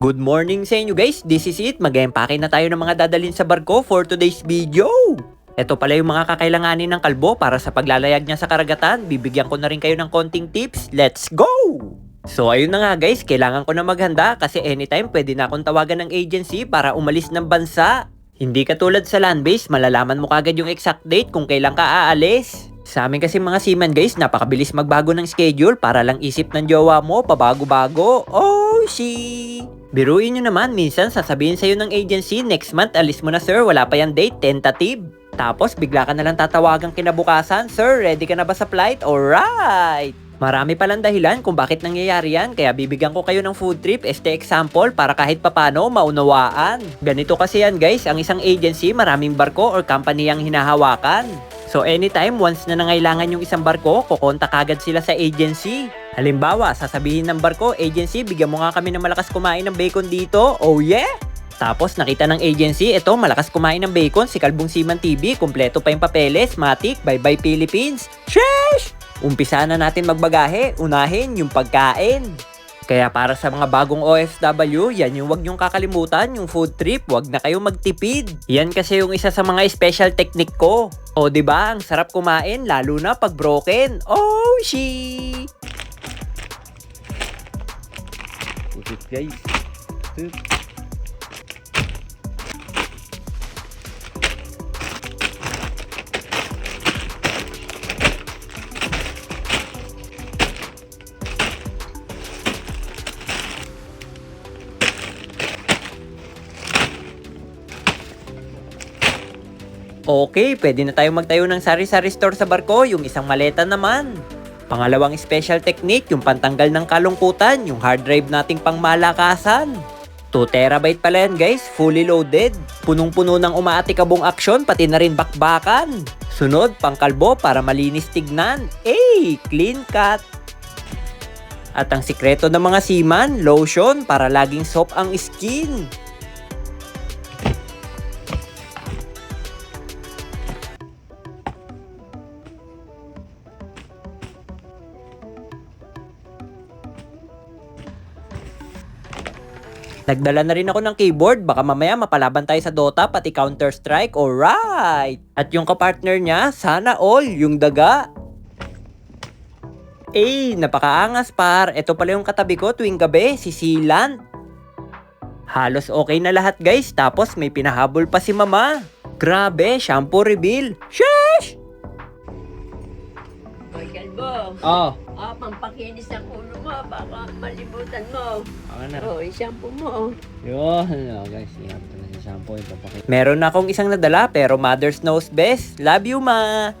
Good morning sa inyo guys, this is it. Mag-empake na tayo ng mga dadalhin sa barko for today's video. Ito pala yung mga kakailanganin ng kalbo para sa paglalayag niya sa karagatan. Bibigyan ko na rin kayo ng konting tips. Let's go! So ayun na nga guys, kailangan ko na maghanda kasi anytime pwede na akong tawagan ng agency para umalis ng bansa. Hindi katulad sa land base, malalaman mo kagad yung exact date kung kailan ka aalis. Sa amin kasi mga seaman guys, napakabilis magbago ng schedule para lang isip ng jowa mo, pabago-bago. Oh, she! Biruin nyo naman, minsan sasabihin sa'yo ng agency, next month alis mo na sir, wala pa yan date, tentative. Tapos bigla ka na lang tatawagang kinabukasan, sir, ready ka na ba sa flight? Alright! Marami palang dahilan kung bakit nangyayari yan, kaya bibigyan ko kayo ng food trip este example para kahit papano maunawaan. Ganito kasi yan guys, ang isang agency, maraming barko or company ang hinahawakan. So anytime, once na nangailangan yung isang barko, kukontak agad sila sa agency. Halimbawa, sasabihin ng barko, agency, bigyan mo nga kami ng malakas kumain ng bacon dito. Oh yeah! Tapos nakita ng agency, ito malakas kumain ng bacon, si Kalbong Siman TV, kumpleto pa yung papeles, matik, bye-bye Philippines. Sheesh! Umpisa na natin magbagahe, unahin yung pagkain. Kaya para sa mga bagong OFW, yan yung wag niyong kakalimutan, yung food trip, wag na kayo magtipid. Yan kasi yung isa sa mga special technique ko. O ba, ang sarap kumain lalo na pag broken. Oh, she. Putik guys. Okay, pwede na tayo magtayo ng sari-sari store sa barko, yung isang maleta naman. Pangalawang special technique, yung pantanggal ng kalungkutan, yung hard drive nating pangmalakasan. 2 terabyte pala yan guys, fully loaded. Punong-puno ng umaatikabong aksyon, pati na rin bakbakan. Sunod, pangkalbo para malinis tignan. Eh, clean cut. At ang sikreto ng mga seaman, lotion para laging soft ang skin. Nagdala na rin ako ng keyboard, baka mamaya mapalaban tayo sa Dota pati Counter-Strike, alright! At yung kapartner niya, sana all, yung daga. Eh, napakaangas par, ito pala yung katabi ko tuwing gabi, si Silan. Halos okay na lahat guys, tapos may pinahabol pa si mama. Grabe, shampoo reveal. Sheesh! Hoy, Kalbo. Oh, Ah, pampakinis ng ulo mo. Baka malimutan mo. ako na. Oh, shampoo mo. Yun, oh, guys, yan ito na si shampoo. Ito, Meron na akong isang nadala pero mother's knows best. Love you, ma!